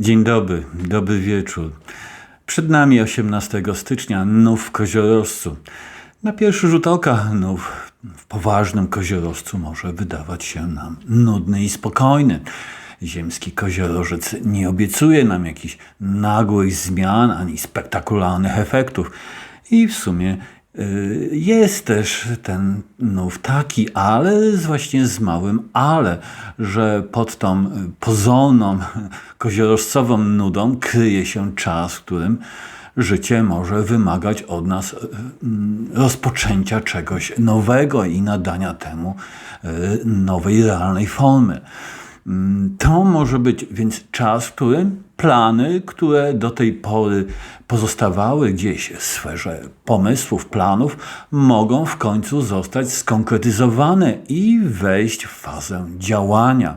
Dzień dobry, dobry wieczór. Przed nami 18 stycznia nów w Koziorożcu. Na pierwszy rzut oka nów w poważnym Koziorożcu może wydawać się nam nudny i spokojny. Ziemski koziorożec nie obiecuje nam jakichś nagłych zmian ani spektakularnych efektów. I w sumie jest też ten nów taki, ale właśnie z małym ale, że pod tą y, pozorną koziorożcową nudą kryje się czas, w którym życie może wymagać od nas y, mm, rozpoczęcia czegoś nowego i nadania temu y, nowej, realnej formy. Mm, To może być więc czas, w którym plany, które do tej pory pozostawały gdzieś w sferze pomysłów, planów, mogą w końcu zostać skonkretyzowane i wejść w fazę działania.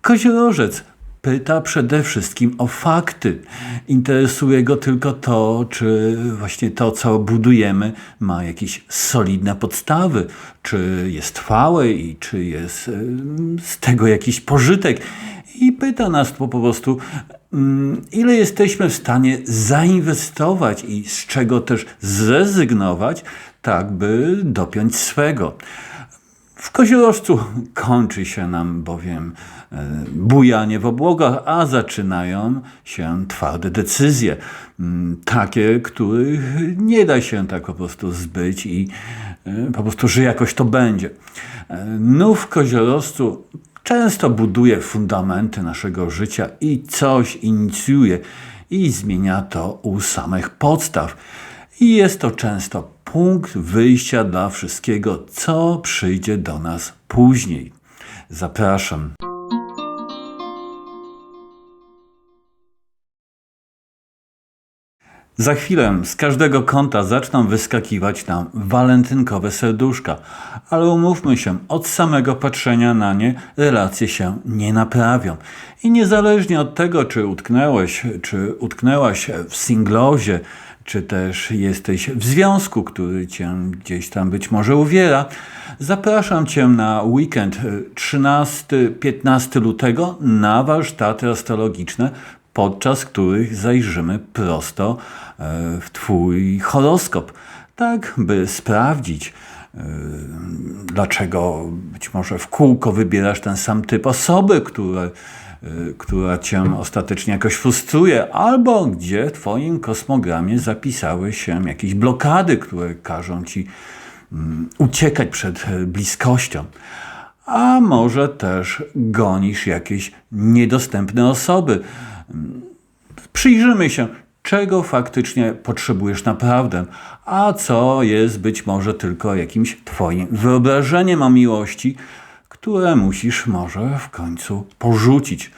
Koziorożec pyta przede wszystkim o fakty. Interesuje go tylko to, czy właśnie to, co budujemy, ma jakieś solidne podstawy, czy jest trwałe i czy jest z tego jakiś pożytek. I pyta nas po prostu, mm, ile jesteśmy w stanie zainwestować i z czego też zrezygnować, tak by dopiąć swego. W Koziorożcu kończy się nam bowiem e, bujanie w obłogach, a zaczynają się twarde decyzje. Mm, Takie, których nie da się tak po prostu zbyć i e, po prostu, że jakoś to będzie. E, Nów w Koziorożcu często buduje fundamenty naszego życia i coś inicjuje i zmienia to u samych podstaw. I jest to często punkt wyjścia dla wszystkiego, co przyjdzie do nas później. Zapraszam. Za chwilę z każdego kąta zaczną wyskakiwać nam walentynkowe serduszka, ale umówmy się, od samego patrzenia na nie relacje się nie naprawią. I niezależnie od tego, czy utknęłeś, czy utknęłaś w singlozie, czy też jesteś w związku, który cię gdzieś tam być może uwiera, zapraszam cię na weekend y, 13-15 lutego na warsztaty astrologiczne, podczas których zajrzymy prosto e, w Twój horoskop, tak by sprawdzić, e, dlaczego być może w kółko wybierasz ten sam typ osoby, które, która Cię ostatecznie jakoś frustruje, albo gdzie w Twoim kosmogramie zapisały się jakieś blokady, które każą Ci mm, uciekać przed bliskością. A może też gonisz jakieś niedostępne osoby. Przyjrzymy się, czego faktycznie potrzebujesz naprawdę, a co jest być może tylko jakimś Twoim wyobrażeniem o miłości, które musisz może w końcu porzucić.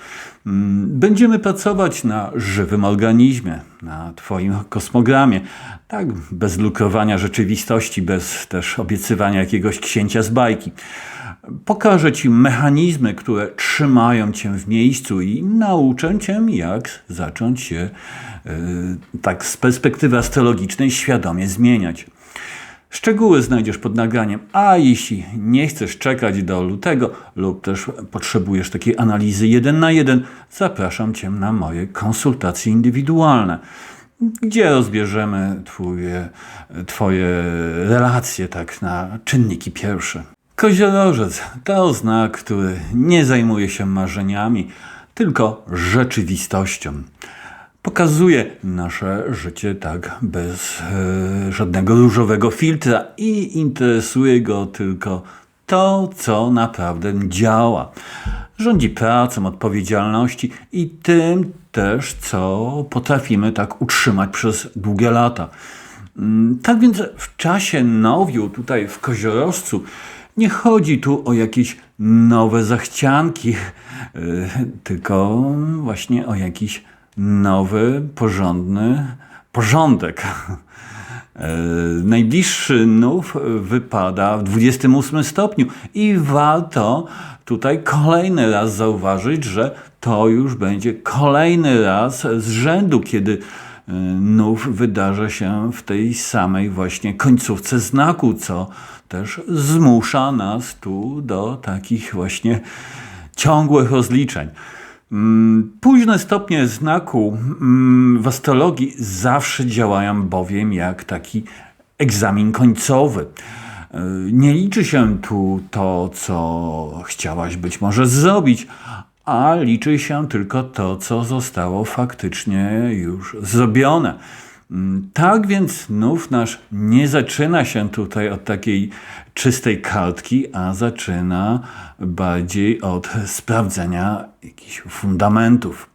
Mm, Będziemy pracować na żywym organizmie, na Twoim kosmogramie, tak bez lukrowania rzeczywistości, bez też obiecywania jakiegoś księcia z bajki. Pokażę Ci mechanizmy, które trzymają Cię w miejscu i nauczę Cię, jak zacząć się y, tak z perspektywy astrologicznej świadomie zmieniać. Szczegóły znajdziesz pod nagraniem, a jeśli nie chcesz czekać do lutego lub też potrzebujesz takiej analizy jeden na jeden, zapraszam Cię na moje konsultacje indywidualne, gdzie rozbierzemy twoje, twoje relacje tak na czynniki pierwsze. Koziorożec to znak, który nie zajmuje się marzeniami, tylko rzeczywistością. Pokazuje nasze życie tak bez e, żadnego różowego filtra i interesuje go tylko to, co naprawdę działa. Rządzi pracą, odpowiedzialności i tym też, co potrafimy tak utrzymać przez długie lata. Mm, Tak więc w czasie nowiu tutaj w Koziorożcu nie chodzi tu o jakieś nowe zachcianki, yy, tylko właśnie o jakiś nowy, porządny porządek. Yy, Najbliższy nów wypada w 28 stopniu i warto tutaj kolejny raz zauważyć, że to już będzie kolejny raz z rzędu, kiedy y, nów wydarza się w tej samej właśnie końcówce znaku, co też zmusza nas tu do takich właśnie ciągłych rozliczeń. Mm, Późne stopnie znaku mm, w astrologii zawsze działają bowiem jak taki egzamin końcowy. Y, Nie liczy się tu to, co chciałaś być może zrobić, a liczy się tylko to, co zostało faktycznie już zrobione. Mm, Tak więc nów nasz nie zaczyna się tutaj od takiej czystej kartki, a zaczyna bardziej od sprawdzenia jakichś fundamentów.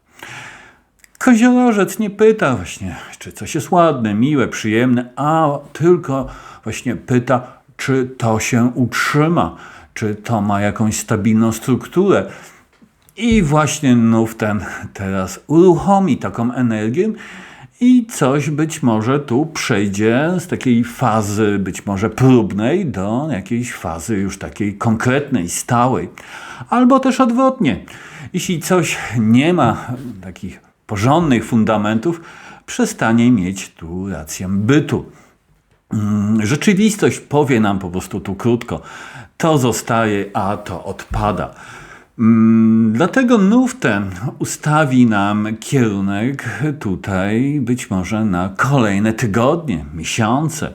Koziorożec nie pyta właśnie, czy coś jest ładne, miłe, przyjemne, a tylko właśnie pyta, czy to się utrzyma, czy to ma jakąś stabilną strukturę. I właśnie nów ten teraz uruchomi taką energię i coś być może tu przejdzie z takiej fazy być może próbnej do jakiejś fazy już takiej konkretnej, stałej. Albo też odwrotnie. Jeśli coś nie ma takich porządnych fundamentów, przestanie mieć tu rację bytu. Mm, Rzeczywistość powie nam po prostu tu krótko, to zostaje, a to odpada. Mm, Dlatego nów ten ustawi nam kierunek tutaj być może na kolejne tygodnie, miesiące.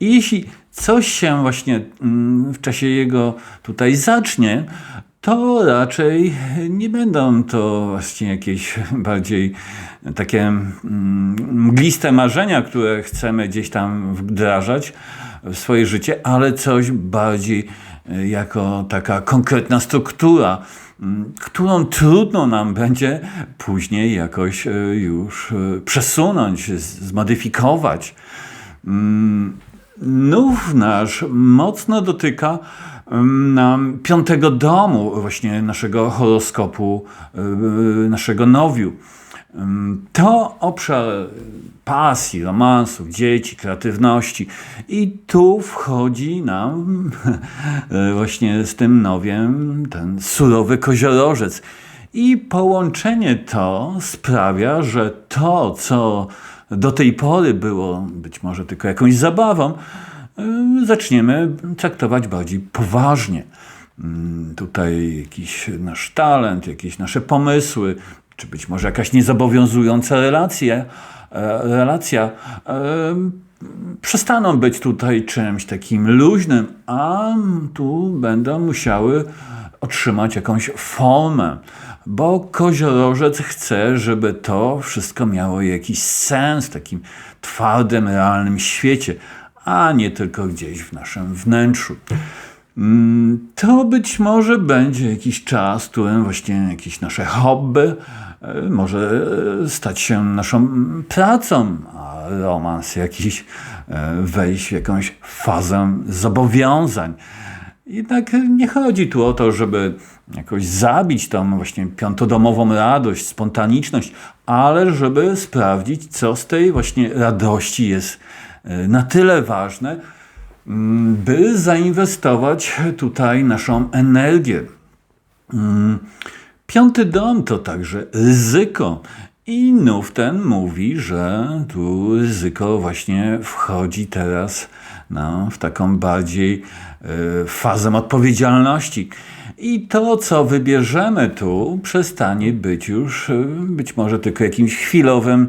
I jeśli coś się właśnie mm, w czasie jego tutaj zacznie, to raczej nie będą to właśnie jakieś bardziej takie mm, mgliste marzenia, które chcemy gdzieś tam wdrażać w swoje życie, ale coś bardziej jako taka konkretna struktura, mm, którą trudno nam będzie później jakoś e, już e, przesunąć, zmodyfikować. Mm, Nów nasz mocno dotyka mm, nam piątego domu właśnie naszego horoskopu, naszego nowiu. To obszar pasji, romansów, dzieci, kreatywności. I tu wchodzi nam właśnie z tym nowiem ten surowy koziorożec. I połączenie to sprawia, że to, co do tej pory było być może tylko jakąś zabawą, zaczniemy traktować bardziej poważnie. Tutaj jakiś nasz talent, jakieś nasze pomysły, czy być może jakaś niezobowiązująca relacja, e, relacja e, przestaną być tutaj czymś takim luźnym, a tu będą musiały otrzymać jakąś formę, bo koziorożec chce, żeby to wszystko miało jakiś sens w takim twardym, realnym świecie, a nie tylko gdzieś w naszym wnętrzu. Mm, To być może będzie jakiś czas, którym właśnie jakieś nasze hobby e, może e, stać się naszą mm, pracą, a romans jakiś e, wejść w jakąś fazę zobowiązań. Jednak nie chodzi tu o to, żeby jakoś zabić tą właśnie piątodomową radość, spontaniczność, ale żeby sprawdzić, co z tej właśnie radości jest na tyle ważne, by zainwestować tutaj naszą energię. Mm, Piąty dom to także ryzyko. I nów ten mówi, że tu ryzyko właśnie wchodzi teraz no, w taką bardziej y, fazę odpowiedzialności. I to, co wybierzemy tu, przestanie być już y, być może tylko jakimś chwilowym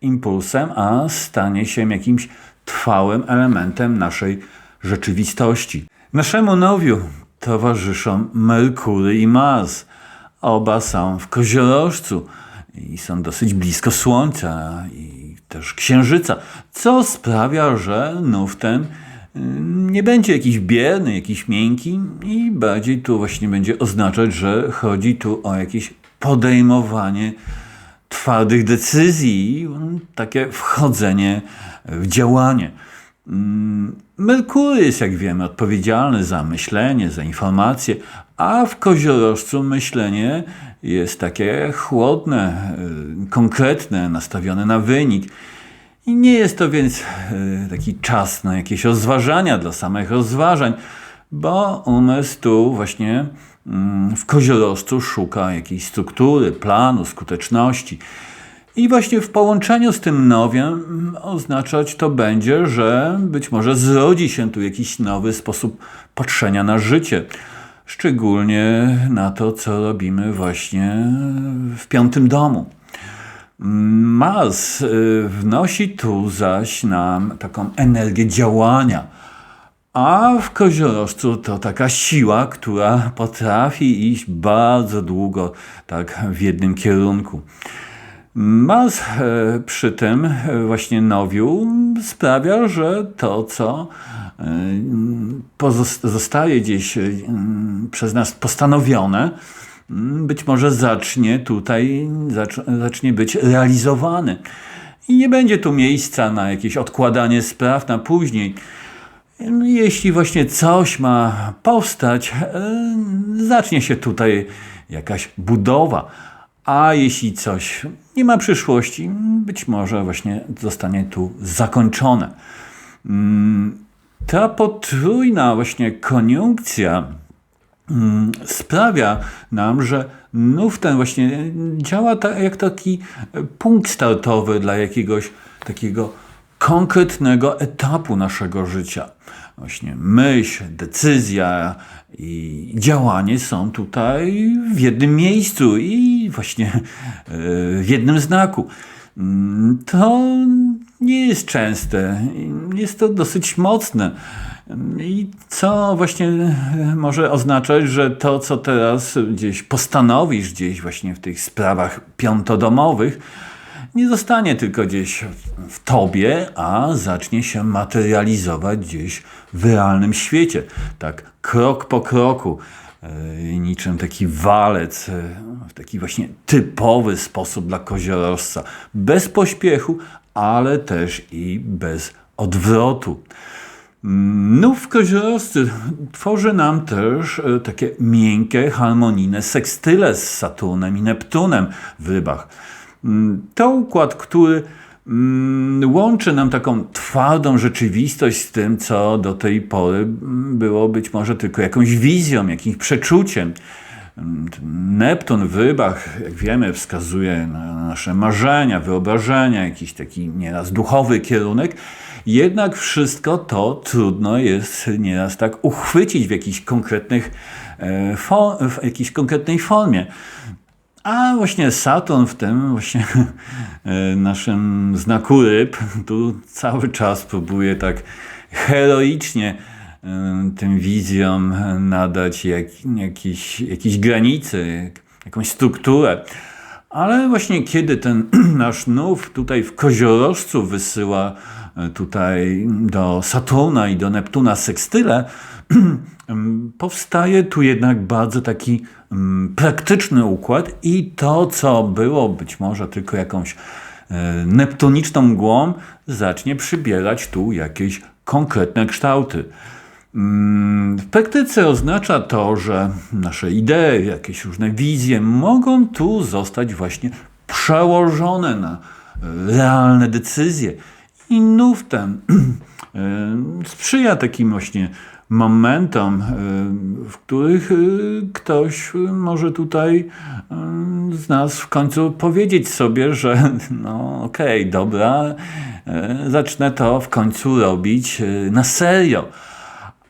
impulsem, a stanie się jakimś trwałym elementem naszej rzeczywistości. Naszemu nowiu towarzyszą Merkury i Mars. Oba są w koziorożcu i są dosyć blisko Słońca i też Księżyca, co sprawia, że nów ten y, nie będzie jakiś bierny, jakiś miękki i bardziej tu właśnie będzie oznaczać, że chodzi tu o jakieś podejmowanie twardych decyzji, takie wchodzenie w działanie. Mm, Merkury jest, jak wiemy, odpowiedzialny za myślenie, za informacje, a w koziorożcu myślenie jest takie chłodne, y, konkretne, nastawione na wynik. I nie jest to więc y, taki czas na jakieś rozważania dla samych rozważań, bo umysł tu właśnie mm, w koziorożcu szuka jakiejś struktury, planu, skuteczności. I właśnie w połączeniu z tym nowiem mm, oznaczać to będzie, że być może zrodzi się tu jakiś nowy sposób patrzenia na życie. szczególnie na to, co robimy właśnie w piątym domu. Mars y, wnosi tu zaś nam taką energię działania, a w koziorożcu to taka siła, która potrafi iść bardzo długo tak w jednym kierunku. Mars e, przy tym e, właśnie nowiu sprawia, że to, co e, zostaje gdzieś przez nas postanowione, być może zacznie tutaj zacznie być realizowany. I nie będzie tu miejsca na jakieś odkładanie spraw na później. Jeśli właśnie coś ma powstać, zacznie się tutaj jakaś budowa. A jeśli coś nie ma przyszłości, być może właśnie zostanie tu zakończone. Mm, ta potrójna właśnie koniunkcja mm, sprawia nam, że nów ten właśnie działa tak jak taki punkt startowy dla jakiegoś takiego konkretnego etapu naszego życia. Właśnie myśl, decyzja i działanie są tutaj w jednym miejscu i właśnie e, w jednym znaku. Mm, to nie jest częste, jest to dosyć mocne. I co właśnie może oznaczać, że to, co teraz gdzieś postanowisz, gdzieś właśnie w tych sprawach piątodomowych, nie zostanie tylko gdzieś w tobie, a zacznie się materializować gdzieś w realnym świecie. Tak krok po kroku, e, niczym taki walec, e, w taki właśnie typowy sposób dla koziorożca. Bez pośpiechu, ale też i bez odwrotu. Nów koziorożcy tworzy nam też e, takie miękkie, harmonijne sekstyle z Saturnem i Neptunem w rybach. Mm, to układ, który mm, łączy nam taką twardą rzeczywistość z tym, co do tej pory mm, było być może tylko jakąś wizją, jakimś przeczuciem. Neptun w rybach, jak wiemy, wskazuje na nasze marzenia, wyobrażenia, jakiś taki nieraz duchowy kierunek. Jednak wszystko to trudno jest nieraz tak uchwycić w jakiejś konkretnych, e, w jakiejś konkretnej formie. A właśnie Saturn w tym właśnie e, naszym znaku ryb tu cały czas próbuje tak heroicznie e, tym wizjom nadać jak, jakieś, jakieś granice, jakąś strukturę. Ale właśnie kiedy ten nasz nów tutaj w koziorożcu wysyła e, tutaj do Saturna i do Neptuna sekstyle, powstaje tu jednak bardzo taki praktyczny układ i to, co było być może tylko jakąś e, neptuniczną mgłą, zacznie przybierać tu jakieś konkretne kształty. W praktyce oznacza to, że nasze idee, jakieś różne wizje mogą tu zostać właśnie przełożone na e, realne decyzje. I nów ten sprzyja takim właśnie momentom, y, w których y, ktoś może tutaj y, z nas w końcu powiedzieć sobie, że no okej, okay, dobra, zacznę to w końcu robić na serio.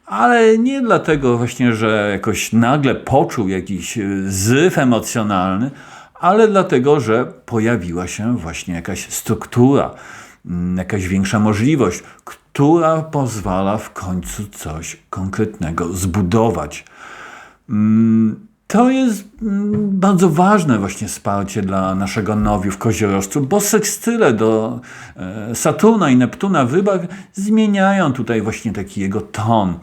Ale nie dlatego właśnie, że jakoś nagle poczuł jakiś zryw emocjonalny, ale dlatego, że pojawiła się właśnie jakaś struktura, mm, jakaś większa możliwość, która pozwala w końcu coś konkretnego zbudować. Mm, to jest mm, bardzo ważne właśnie wsparcie dla naszego nowiu w koziorożcu, bo sekstyle do e, Saturna i Neptuna w rybach zmieniają tutaj właśnie taki jego ton.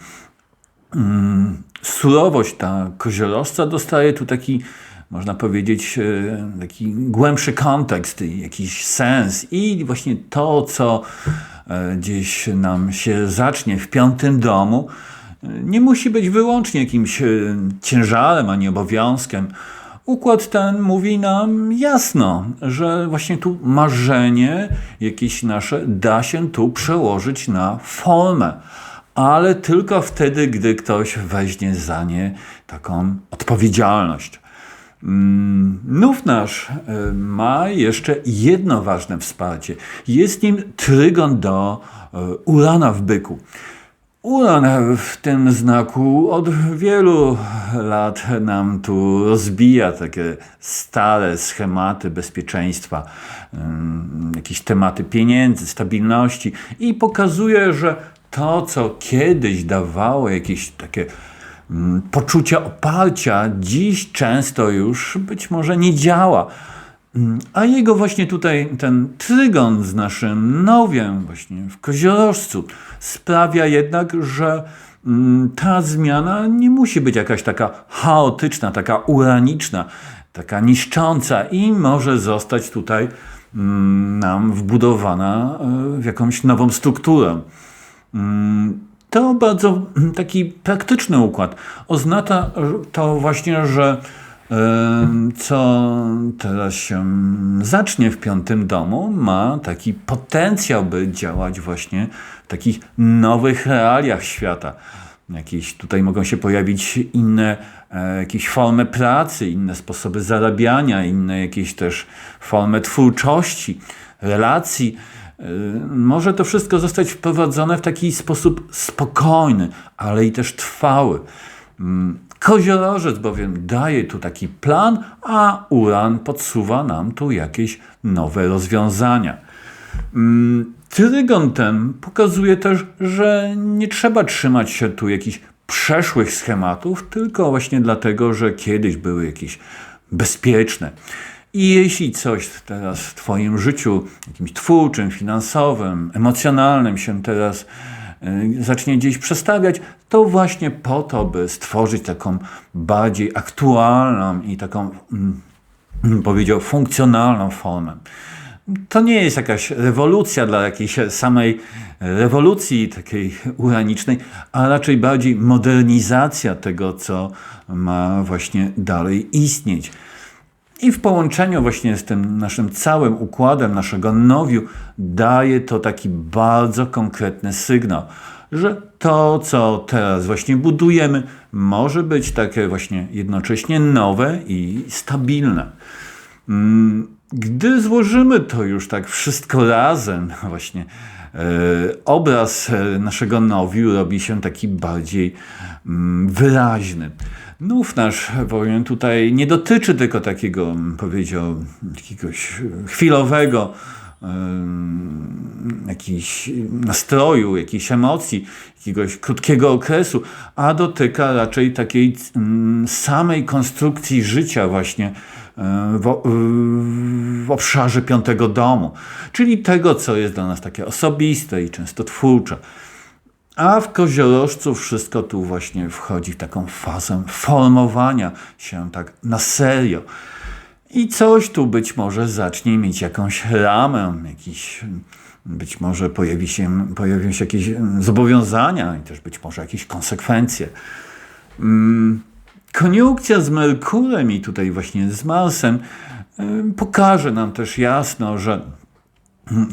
Mm, surowość ta koziorożca dostaje tu taki, można powiedzieć, e, taki głębszy kontekst, jakiś sens i właśnie to, co gdzieś nam się zacznie w piątym domu, nie musi być wyłącznie jakimś e, ciężarem ani obowiązkiem. Układ ten mówi nam jasno, że właśnie tu marzenie jakieś nasze da się tu przełożyć na formę, ale tylko wtedy, gdy ktoś weźmie za nie taką odpowiedzialność. Mm, nów nasz e, ma jeszcze jedno ważne wsparcie. Jest nim trygon do e, Urana w byku. Uran w tym znaku od wielu lat nam tu rozbija takie stare schematy bezpieczeństwa, ym, jakieś tematy pieniędzy, stabilności i pokazuje, że to, co kiedyś dawało jakieś takie ym, poczucie oparcia, dziś często już być może nie działa. Ym, A jego właśnie tutaj ten trygon z naszym nowiem właśnie w koziorożcu sprawia jednak, że mm, ta zmiana nie musi być jakaś taka chaotyczna, taka uraniczna, taka niszcząca i może zostać tutaj mm, nam wbudowana e, w jakąś nową strukturę. To bardzo taki praktyczny układ. Oznacza to właśnie, że co teraz się zacznie w piątym domu, ma taki potencjał, by działać właśnie w takich nowych realiach świata. Jakieś tutaj mogą się pojawić inne e, jakieś formy pracy, inne sposoby zarabiania, inne jakieś też formy twórczości, relacji. Y, Może to wszystko zostać wprowadzone w taki sposób spokojny, ale i też trwały. Mm, Koziorożec bowiem daje tu taki plan, a Uran podsuwa nam tu jakieś nowe rozwiązania. Mm, Trygon ten pokazuje też, że nie trzeba trzymać się tu jakichś przeszłych schematów, tylko właśnie dlatego, że kiedyś były jakieś bezpieczne. I jeśli coś teraz w Twoim życiu, jakimś twórczym, finansowym, emocjonalnym się teraz y, zacznie gdzieś przestawiać, to właśnie po to, by stworzyć taką bardziej aktualną i taką, mm, bym powiedział, funkcjonalną formę. To nie jest jakaś rewolucja dla jakiejś samej rewolucji takiej uranicznej, a raczej bardziej modernizacja tego, co ma właśnie dalej istnieć. I w połączeniu właśnie z tym naszym całym układem naszego nowiu daje to taki bardzo konkretny sygnał, że to, co teraz właśnie budujemy, może być takie właśnie jednocześnie nowe i stabilne. Mm, Gdy złożymy to już tak wszystko razem, właśnie obraz e, naszego nowiu robi się taki bardziej mm, wyraźny. Nów nasz bowiem tutaj nie dotyczy tylko takiego, mm, powiedział, jakiegoś chwilowego jakiś nastroju, jakiejś emocji, jakiegoś krótkiego okresu, a dotyka raczej takiej samej konstrukcji życia właśnie w, w obszarze piątego domu, czyli tego, co jest dla nas takie osobiste i często twórcze. A w koziorożcu wszystko tu właśnie wchodzi w taką fazę formowania się tak na serio. I coś tu być może zacznie mieć jakąś ramę, jakiś, być może pojawi się, pojawią się jakieś mm, zobowiązania i też być może jakieś konsekwencje. Mm, Koniunkcja z Merkurem i tutaj właśnie z Marsem em, pokaże nam też jasno, że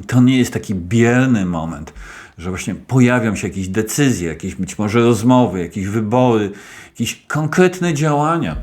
to nie jest taki bierny moment, że właśnie pojawią się jakieś decyzje, jakieś być może rozmowy, jakieś wybory, jakieś konkretne działania.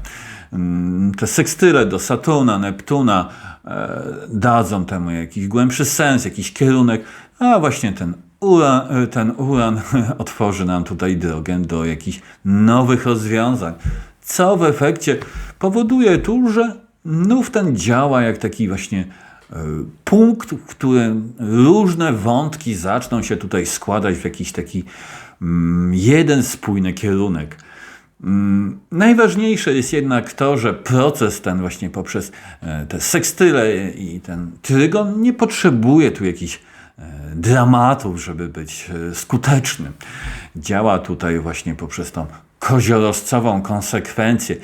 Mm, Te sekstyle do Saturna, Neptuna e, dadzą temu jakiś głębszy sens, jakiś kierunek, a właśnie ten uran, e, ten uran otworzy nam tutaj drogę do jakichś nowych rozwiązań, co w efekcie powoduje tu, że nów ten działa jak taki właśnie e, punkt, w którym różne wątki zaczną się tutaj składać w jakiś taki mm, jeden spójny kierunek. Mm, Najważniejsze jest jednak to, że proces ten właśnie poprzez e, te sekstyle i ten trygon nie potrzebuje tu jakichś e, dramatów, żeby być e, skutecznym. Działa tutaj właśnie poprzez tą koziorozcową konsekwencję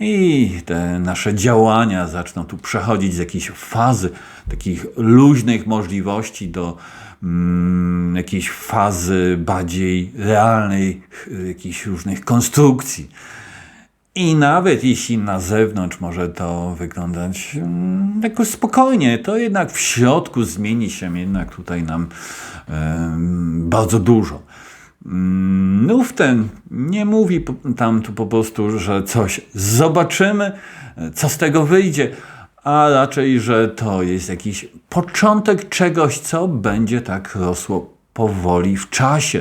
i te nasze działania zaczną tu przechodzić z jakiejś fazy takich luźnych możliwości do mm, jakiejś fazy bardziej realnej, ch- jakichś różnych konstrukcji. I nawet jeśli na zewnątrz może to wyglądać mm, jakoś spokojnie, to jednak w środku zmieni się jednak tutaj nam bardzo dużo. Mm, Nów ten nie mówi tam tu po prostu, że coś zobaczymy, co z tego wyjdzie, a raczej, że to jest jakiś początek czegoś, co będzie tak rosło powoli w czasie.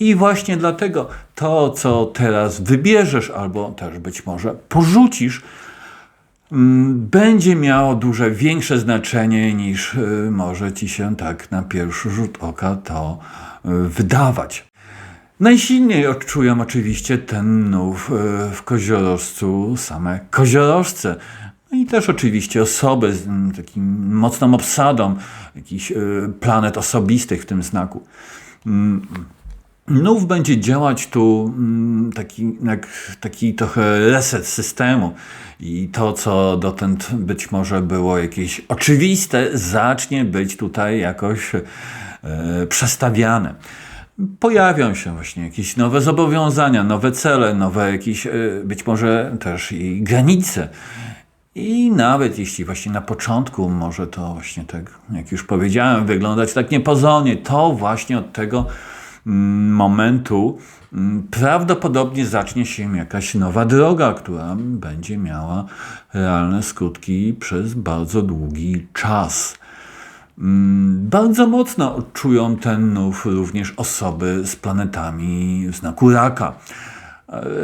I właśnie dlatego to, co teraz wybierzesz, albo też być może porzucisz, mm, będzie miało duże, większe znaczenie niż y, może ci się tak na pierwszy rzut oka to y, wydawać. Najsilniej odczują oczywiście ten nów y, w koziorożcu same koziorożce. No i też oczywiście osoby z mm, takim mocną obsadą jakichś planet osobistych w tym znaku. Mm, Nów będzie działać tu mm, taki, jak taki trochę reset systemu i to, co dotąd być może było jakieś oczywiste, zacznie być tutaj jakoś e, przestawiane. Pojawią się właśnie jakieś nowe zobowiązania, nowe cele, nowe jakieś e, być może też i granice. I nawet jeśli właśnie na początku może to właśnie tak, jak już powiedziałem, wyglądać tak niepozornie, to właśnie od tego Mm, momentu mm, prawdopodobnie zacznie się jakaś nowa droga, która będzie miała realne skutki przez bardzo długi czas. Mm, bardzo mocno odczują ten nów również osoby z planetami znaku raka.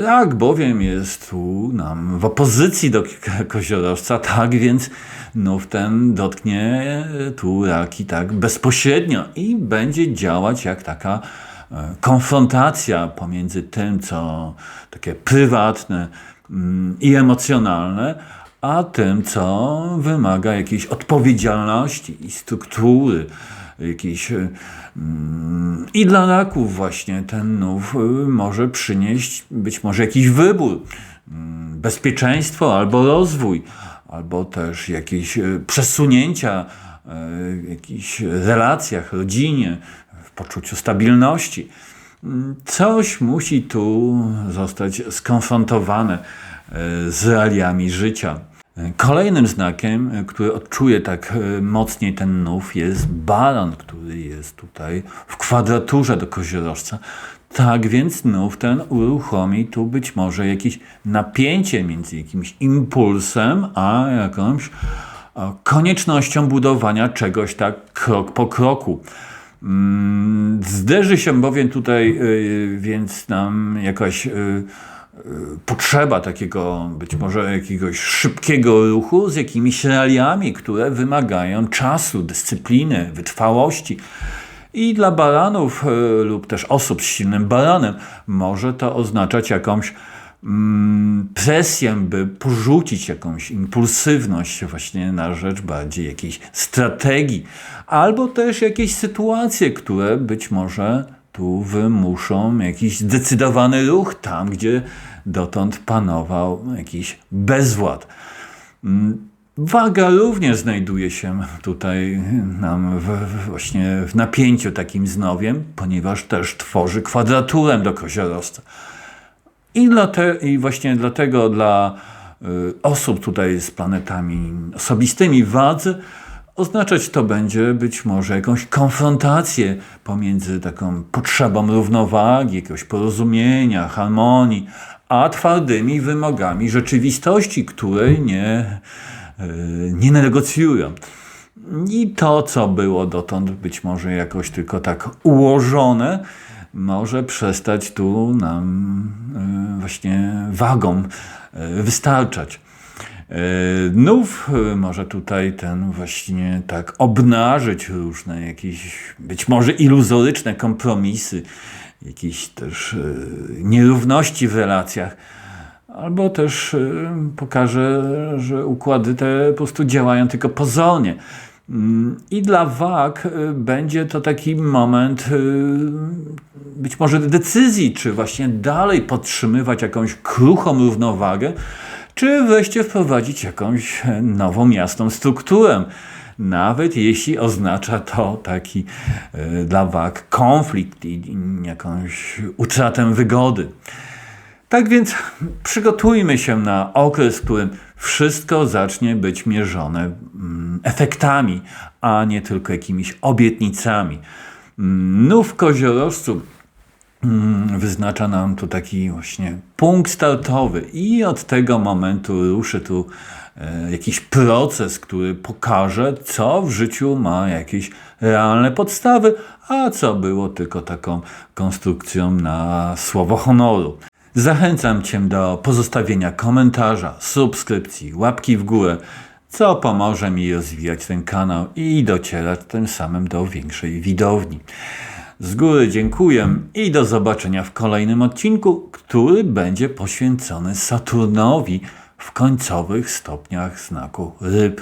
Rak bowiem jest tu nam w opozycji do koziorożca, tak więc nów ten dotknie tu raki tak bezpośrednio i będzie działać jak taka E, konfrontacja pomiędzy tym, co takie prywatne mm, i emocjonalne, a tym, co wymaga jakiejś odpowiedzialności i struktury, jakiejś. Mm, I dla raków właśnie ten nów y, może przynieść być może jakiś wybór, mm, bezpieczeństwo albo rozwój, albo też jakieś y, przesunięcia y, w jakichś relacjach, rodzinie, poczuciu stabilności. Coś musi tu zostać skonfrontowane z realiami życia. Kolejnym znakiem, który odczuje tak e, mocniej ten nów, jest baran, który jest tutaj w kwadraturze do koziorożca. Tak więc nów ten uruchomi tu być może jakieś napięcie między jakimś impulsem, a jakąś koniecznością budowania czegoś tak krok po kroku. Mm, zderzy się bowiem tutaj y, więc nam jakaś potrzeba takiego być może jakiegoś szybkiego ruchu z jakimiś realiami, które wymagają czasu, dyscypliny, wytrwałości. I dla baranów lub też osób z silnym baranem może to oznaczać jakąś Mm, presję, by porzucić jakąś impulsywność właśnie na rzecz bardziej jakiejś strategii, albo też jakieś sytuacje, które być może tu wymuszą jakiś zdecydowany ruch tam, gdzie dotąd panował jakiś bezwład. Mm, waga również znajduje się tutaj nam w, właśnie w napięciu takim znowiem, ponieważ też tworzy kwadraturę do koziorożca. I, I właśnie dlatego dla y, osób tutaj z planetami osobistymi wadze oznaczać to będzie być może jakąś konfrontację pomiędzy taką potrzebą równowagi, jakiegoś porozumienia, harmonii, a twardymi wymogami rzeczywistości, której nie, y, nie negocjują. I to, co było dotąd być może jakoś tylko tak ułożone, może przestać tu nam e, właśnie wagą e, wystarczać. E, Nów może tutaj ten właśnie tak obnażyć różne jakieś być może iluzoryczne kompromisy, jakieś też nierówności w relacjach, albo też pokaże, że układy te po prostu działają tylko pozornie. Mm, I dla wag będzie to taki moment być może decyzji, czy właśnie dalej podtrzymywać jakąś kruchą równowagę, czy wreszcie wprowadzić jakąś nową, jasną strukturę. Nawet jeśli oznacza to taki y, dla wag konflikt i jakąś utratę wygody. Tak więc przygotujmy się na okres, w którym wszystko zacznie być mierzone mm, efektami, a nie tylko jakimiś obietnicami. Mm, Nów koziorożcu wyznacza nam tu taki właśnie punkt startowy i od tego momentu ruszy tu e, jakiś proces, który pokaże, co w życiu ma jakieś realne podstawy, a co było tylko taką konstrukcją na słowo honoru. Zachęcam Cię do pozostawienia komentarza, subskrypcji, łapki w górę, co pomoże mi rozwijać ten kanał i docierać tym samym do większej widowni. Z góry dziękuję i do zobaczenia w kolejnym odcinku, który będzie poświęcony Saturnowi w końcowych stopniach znaku ryb.